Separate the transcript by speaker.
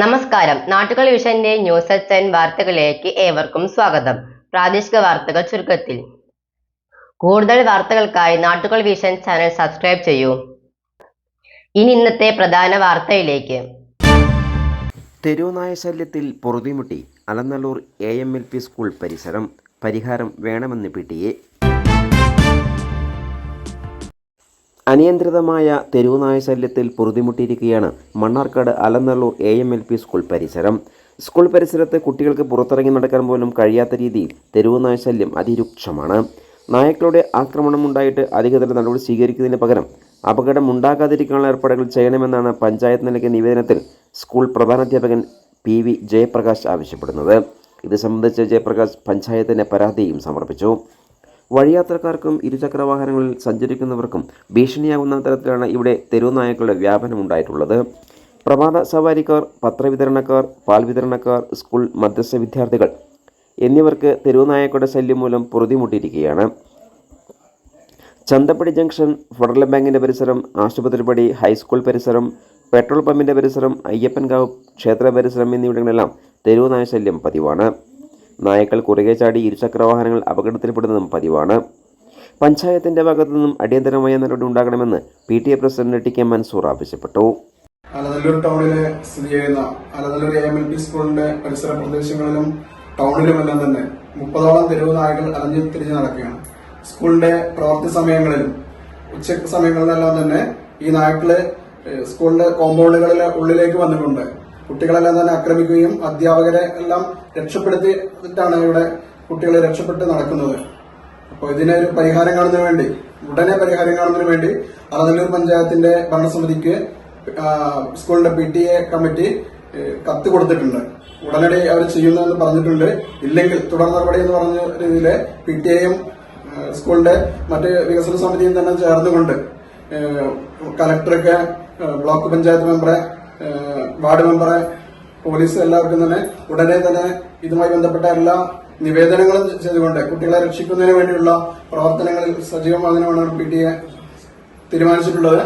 Speaker 1: നമസ്കാരം. നാട്ടുകൾ വിഷന്റെ news ten വാർത്തകളിലേക്ക് ഏവർക്കും സ്വാഗതം. പ്രാദേശിക വാർത്തകൾ ചുരുക്കത്തിൽ. കൂടുതൽ വാർത്തകൾക്കായി നാട്ടുകൾ വിഷൻ ചാനൽ സബ്സ്ക്രൈബ് ചെയ്യൂ. ഇനി ഇന്നത്തെ പ്രധാന വാർത്തയിലേക്ക്.
Speaker 2: തെരുവുനായ ശല്യത്തിൽ പൊറുതിമുട്ടി Alanallur A M L P school പരിസരം പരിഹാരം വേണമെന്ന് പി ടി എ അനിയന്ത്രിതമായ തെരുവുനായ ശല്യത്തിൽ പൊറുതിമുട്ടിയിരിക്കുകയാണ് Mannarkkad Alanallur A M L P school പരിസരം. സ്കൂൾ പരിസരത്ത് കുട്ടികൾക്ക് പുറത്തിറങ്ങി നടക്കാൻ പോലും കഴിയാത്ത രീതിയിൽ തെരുവുനായ ശല്യം അതിരൂക്ഷമാണ്. നായക്കളുടെ ആക്രമണമുണ്ടായിട്ട് അധികൃതർ നടപടി സ്വീകരിക്കുന്നതിന് പകരം അപകടം ഉണ്ടാകാതിരിക്കാനുള്ള ഏർപ്പാടുകൾ ചെയ്യണമെന്നാണ് പഞ്ചായത്ത് നൽകിയ നിവേദനത്തിൽ സ്കൂൾ പ്രധാനാധ്യാപകൻ പി വി ജയപ്രകാശ് ആവശ്യപ്പെടുന്നത്. ഇത് സംബന്ധിച്ച് ജയപ്രകാശ് പഞ്ചായത്തിന് പരാതിയും സമർപ്പിച്ചു. വഴിയാത്രക്കാർക്കും ഇരുചക്ര വാഹനങ്ങളിൽ സഞ്ചരിക്കുന്നവർക്കും ഭീഷണിയാകുന്ന തരത്തിലാണ് ഇവിടെ തെരുവുനായകളുടെ വ്യാപനം ഉണ്ടായിട്ടുള്ളത്. പ്രഭാത സവാരിക്കാർ പത്രവിതരണക്കാർ പാൽ വിതരണക്കാർ സ്കൂൾ മദ്രസ വിദ്യാർത്ഥികൾ എന്നിവർക്ക് തെരുവുനായക്കളുടെ ശല്യം മൂലം പൊറുതിമുട്ടിയിരിക്കുകയാണ്. ചന്തപ്പടി ജംഗ്ഷൻ ഫെഡറൽ ബാങ്കിന്റെ പരിസരം ആശുപത്രിപ്പടി ഹൈസ്കൂൾ പരിസരം പെട്രോൾ പമ്പിന്റെ പരിസരം അയ്യപ്പൻകാവ് ക്ഷേത്ര പരിസരം എന്നിവിടങ്ങളിലെല്ലാം തെരുവുനായ ശല്യം പതിവാണ്. നായക്കൾ കുറുകെ ചാടി ഇരുചക്ര വാഹനങ്ങൾ അപകടത്തിൽപ്പെടുന്നതും പതിവാണ്. പഞ്ചായത്തിന്റെ ഭാഗത്തു നിന്നും അടിയന്തരമായ നടപടി ഉണ്ടാകണമെന്ന് P T A president T K Mansoor ആവശ്യപ്പെട്ടു.
Speaker 3: അലനല്ലൂർ ടൗണിലെ സ്ഥിതി ചെയ്യുന്ന Alanallur A M L P സ്കൂളിന്റെ പരിസര പ്രദേശങ്ങളിലും ടൗണിലുമെല്ലാം തന്നെ മുപ്പതോളം തെരുവ് നായകൾ അലഞ്ഞു തിരിഞ്ഞ് നടക്കുകയാണ്. സ്കൂളിന്റെ പ്രവൃത്തി സമയങ്ങളിലും ഉച്ച സമയങ്ങളിലെല്ലാം തന്നെ ഈ നായ്ക്കൾ സ്കൂളിന്റെ കോമ്പൗണ്ടുകളിലെ ഉള്ളിലേക്ക് വന്നിട്ടുണ്ട്. കുട്ടികളെല്ലാം തന്നെ ആക്രമിക്കുകയും അധ്യാപകരെ എല്ലാം രക്ഷപ്പെടുത്തിയിട്ടാണ് ഇവിടെ കുട്ടികളെ രക്ഷപ്പെട്ട് നടക്കുന്നത്. അപ്പോൾ ഇതിനൊരു പരിഹാരം കാണുന്നതിന് വേണ്ടി ഉടനെ പരിഹാരം കാണുന്നതിന് വേണ്ടി അറനല്ലൂർ പഞ്ചായത്തിന്റെ ഭരണസമിതിക്ക് സ്കൂളിന്റെ പി ടി എ കമ്മിറ്റി കത്ത് കൊടുത്തിട്ടുണ്ട്. ഉടനടി അവർ ചെയ്യുന്നതെന്ന് പറഞ്ഞിട്ടുണ്ട്. ഇല്ലെങ്കിൽ തുടർ നടപടി എന്ന് പറഞ്ഞ രീതിയിൽ പി ടി എയും സ്കൂളിന്റെ മറ്റ് വികസന സമിതിയും തന്നെ ചേർന്നുകൊണ്ട് കലക്ടർക്ക് ബ്ലോക്ക് പഞ്ചായത്ത് മെമ്പറെ വാർഡ് മെമ്പറെ പോലീസ് എല്ലാവർക്കും തന്നെ ഉടനെ തന്നെ ഇതുമായി ബന്ധപ്പെട്ട എല്ലാ നിവേദനങ്ങളും ചെയ്തുകൊണ്ട് കുട്ടികളെ രക്ഷിക്കുന്നതിന് വേണ്ടിയുള്ള പ്രവർത്തനങ്ങളിൽ സജീവമാകാനാണ് പി ടി എ തീരുമാനിച്ചിട്ടുള്ളത്.